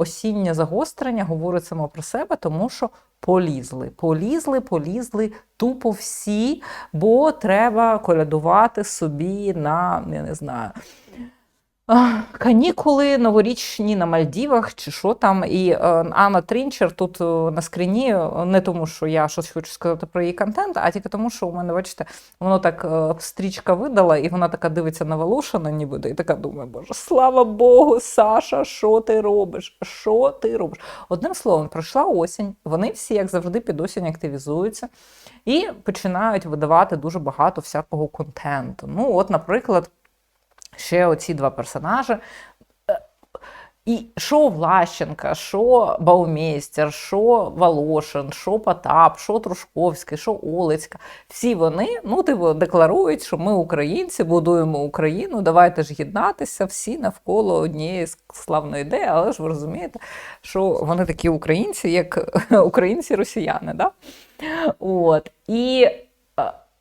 осіннє загострення говорить само про себе, тому що полізли, полізли, полізли тупо всі, бо треба колядувати собі на, я не знаю. Канікули новорічні на Мальдівах чи що там. І е, Анна Трінчер тут е, на скріні, е, не тому, що я щось хочу сказати про її контент, а тільки тому, що у мене, бачите, воно так стрічка видала, і вона така дивиться на Волошина, ніби і така думає, боже, слава Богу, Саша, що ти робиш? Що ти робиш? Одним словом, пройшла осінь, вони всі, як завжди, під осінь активізуються і починають видавати дуже багато всякого контенту. Ну, от, наприклад, ще оці два персонажі. Е, І що Влащенка, що Баумейстер, що Волошин, що Потап, що Трушковський, що Олецька. Всі вони ну, типу, декларують, що ми українці, будуємо Україну, давайте ж єднатися всі навколо однієї славної ідеї, але ж ви розумієте, що вони такі українці, як українці-росіяни. Да? От. І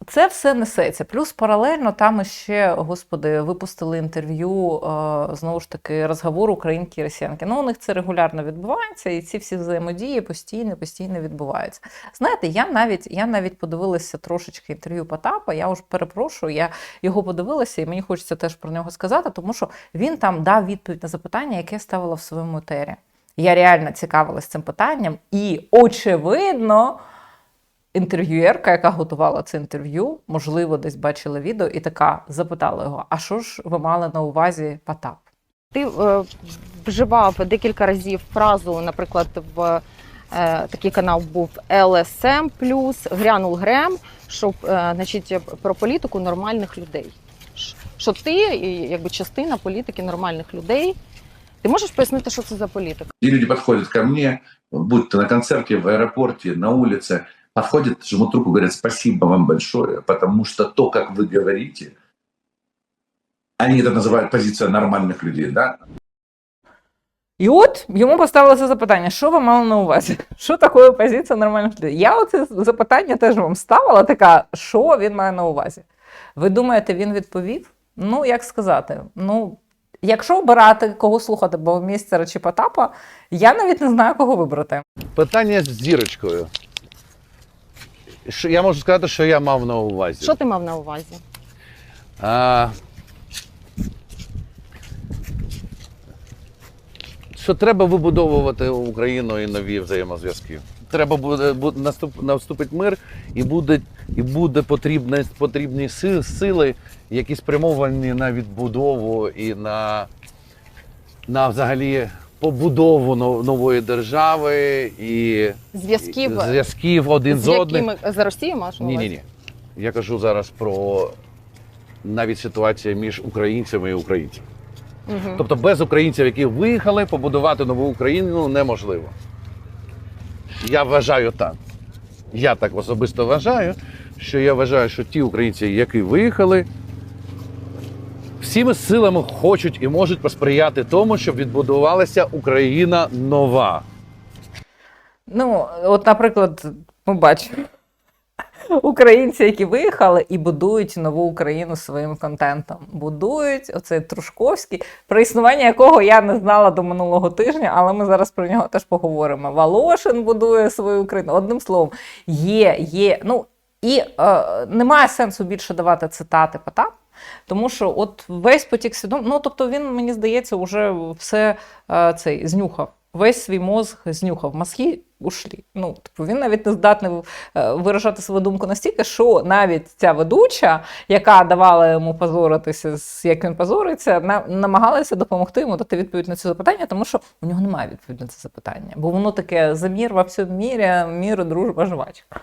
це все несеться. Плюс паралельно там ще, господи, випустили інтерв'ю е, знову ж таки розговор українки і росіянки. Ну, у них це регулярно відбувається, і ці всі взаємодії постійно, постійно відбуваються. Знаєте, я навіть я навіть подивилася трошечки інтерв'ю Потапа. Я вже перепрошую, я його подивилася, і мені хочеться теж про нього сказати, тому що він там дав відповідь на запитання, яке ставила в своєму етері. Я реально цікавилась цим питанням, і очевидно інтерв'юєрка, яка готувала це інтерв'ю, можливо, десь бачила відео, і така запитала його: а що ж ви мали на увазі Потап? Ти е, вживав декілька разів фразу, наприклад, в е, такий канал був LSM+, грянул Грем, щоб е, значить, про політику нормальних людей. Що ти, якби частина політики нормальних людей. Ти можеш пояснити, що це за політика? И люди подходят ко мне, будь то на концерте, в аэропорте, на улице, подходят, жмут руку, говорят спасибо вам большое, потому что то, как вы говорите, они это называют позиция нормальных людей, да? І от йому поставили це запитання: що ви мали на увазі? Що таке позиція нормальних людей? Я оце запитання теж вам ставила, така, що він має на увазі? Ви думаєте, він відповів? Ну, як сказати, ну. Якщо обирати, кого слухати, бо містера чи Потапа, я навіть не знаю, кого вибрати. Питання з зірочкою. Що, я можу сказати, що я мав на увазі. Що ти мав на увазі? А, що треба вибудовувати Україну і нові взаємозв'язки. Треба буде, наступ, наступить мир, і буде, і буде потрібне, потрібні сили, які спрямовані на відбудову і на, на взагалі побудову нової держави і Зв'язків зв'язків один з, з одним. за Росією маєш Ні, ні, ні. Я кажу зараз про навіть ситуацію між українцями і українцями. Угу. Тобто без українців, які виїхали, побудувати нову Україну неможливо. Я вважаю так. Я так особисто вважаю, що я вважаю, що ті українці, які виїхали, всіми силами хочуть і можуть посприяти тому, щоб відбудувалася Україна нова. Ну, от, наприклад, ми бачимо українці, які виїхали і будують нову Україну своїм контентом. Будують оцей Трушковський, про існування якого я не знала до минулого тижня, але ми зараз про нього теж поговоримо. Волошин будує свою Україну. Одним словом, є, є. Ну і е, немає сенсу більше давати цитати Потап. Тому що от весь потік свідом, ну тобто він, мені здається, вже все е, цей знюхав. Весь свій мозг знюхав, мозги ушлі. Ну, типу, він навіть не здатний е, виражати свою думку настільки, що навіть ця ведуча, яка давала йому позоритися, як він позориться, намагалася допомогти йому дати відповідь на це запитання, тому що у нього немає відповіді на це запитання. Бо воно таке замір во всьому мірі, мір, дружба, жвачка.